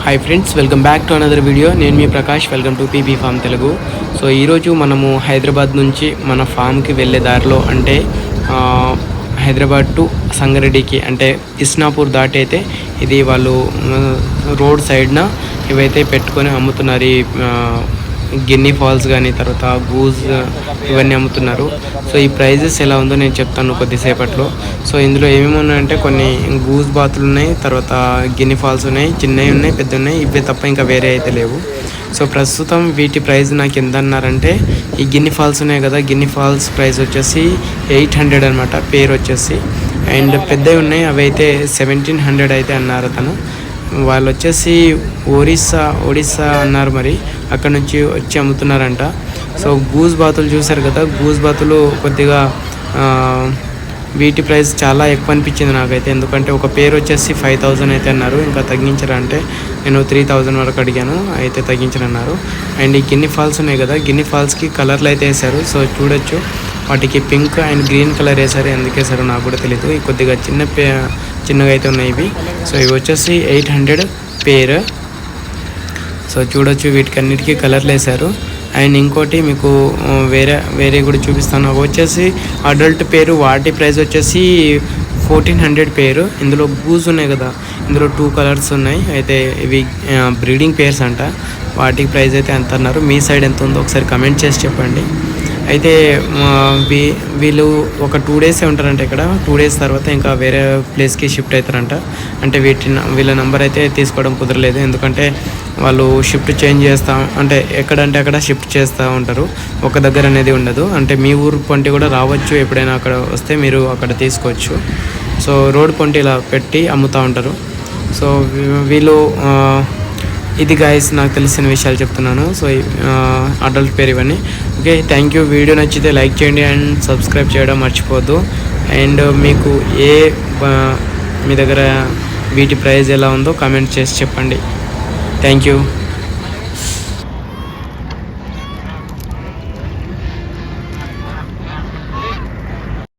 Hi friends welcome back to another video నేను మీ Prakash welcome to PB farm Telugu so ఈరోజు మనము హైదరాబాద్ నుంచి మన ఫామ్కి వెళ్ళే దారిలో అంటే హైదరాబాద్ టు సంగారెడ్డికి అంటే ఇస్నాపూర్ దాటి అయితే ఇది వాళ్ళు రోడ్ సైడ్న ఇవైతే పెట్టుకొని అమ్ముతున్నారు ఈ గిన్నీ ఫాల్స్ కానీ తర్వాత గూజ్ ఇవన్నీ అమ్ముతున్నారు. సో ఈ ప్రైజెస్ ఎలా ఉందో నేను చెప్తాను కొద్దిసేపట్లో. సో ఇందులో ఏమేమి ఉన్నాయంటే కొన్ని గూజ్ బాతులు ఉన్నాయి తర్వాత గిన్ని ఫాల్స్ ఉన్నాయి చిన్నవి ఉన్నాయి పెద్ద ఉన్నాయి ఇవే తప్ప ఇంకా వేరే అయితే లేవు. సో ప్రస్తుతం వీటి ప్రైస్ నాకు ఎంత అన్నారంటే ఈ గిన్ని ఫాల్స్ ఉన్నాయి కదా గిన్ని ఫాల్స్ ప్రైస్ వచ్చేసి ఎయిట్ హండ్రెడ్ అనమాట పేరు వచ్చేసి. అండ్ పెద్దవి ఉన్నాయి అవి అయితే సెవెంటీన్ హండ్రెడ్ అయితే అన్నారు తను. వాళ్ళు వచ్చేసి ఒరిస్సా ఒడిస్సా అన్నారు మరి. అక్కడ నుంచి వచ్చి అమ్ముతున్నారంట. సో గూజ్ బాతులు చూశారు కదా గూజ్ బాతులు కొద్దిగా వీటి ప్రైస్ చాలా ఎక్కువ అనిపించింది నాకైతే. ఎందుకంటే ఒక పేరు వచ్చేసి ఫైవ్ థౌజండ్ అయితే అన్నారు. ఇంకా తగ్గించారంటే నేను త్రీ థౌజండ్ వరకు అడిగాను అయితే తగ్గించనన్నారు అండ్ ఈ గిన్ని ఫాల్స్ ఉన్నాయి కదా గిన్ని ఫాల్స్కి కలర్లు అయితే వేశారు. సో చూడొచ్చు. వాటికి పింక్ అండ్ గ్రీన్ కలర్ వేశారు. ఎందుకు నాకు కూడా తెలియదు కొద్దిగా చిన్న పే చిన్నగా అయితే ఉన్నాయి ఇవి. సో ఇవి వచ్చేసి ఎయిట్ హండ్రెడ్ పేర్. సో చూడొచ్చు వీటికి అన్నిటికీ కలర్లు వేశారు అండ్ ఇంకోటి మీకు వేరే వేరే కూడా చూపిస్తాను. అవి వచ్చేసి అడల్ట్ పేరు. వాటి ప్రైస్ వచ్చేసి ఫోర్టీన్ హండ్రెడ్ పేరు. ఇందులో గూజ్ ఉన్నాయి కదా. ఇందులో టూ కలర్స్ ఉన్నాయి. అయితే ఇవి బ్రీడింగ్ పేర్స్ అంట. వాటికి ప్రైస్ అయితే ఎంత అన్నారు? మీ సైడ్ ఎంత ఉందో ఒకసారి కమెంట్ చేసి చెప్పండి. అయితే వీ వీళ్ళు ఒక టూ డేసే ఉంటారంట ఇక్కడ. టూ డేస్ తర్వాత ఇంకా వేరే ప్లేస్కి షిఫ్ట్ అవుతారంట అంటే వీటి న- వీళ్ళ నెంబర్ అయితే తీసుకోవడం కుదరలేదు. ఎందుకంటే వాళ్ళు షిఫ్ట్ చేంజ్ చేస్తా అంటే ఎక్కడంటే అక్కడ షిఫ్ట్ చేస్తూ ఉంటారు. ఒక దగ్గర అనేది ఉండదు. అంటే మీ ఊరు పొంటి కూడా రావచ్చు ఎప్పుడైనా అక్కడ వస్తే మీరు అక్కడ తీసుకోవచ్చు. సో రోడ్ పొంటి ఇలా పెట్టి అమ్ముతూ ఉంటారు. సో వీళ్ళు ఇది గాయస్ నాకు తెలిసిన విషయాలు చెప్తున్నాను. సో అడల్ట్ పేరు ఇవన్నీ. ఓకే థ్యాంక్ యూ వీడియో నచ్చితే లైక్ చేయండి అండ్ సబ్స్క్రైబ్ చేయడం మర్చిపోద్దు. అండ్ మీకు ఏ మీ దగ్గర వీటి ప్రైస్ ఎలా ఉందో కామెంట్ చేసి చెప్పండి. Thank you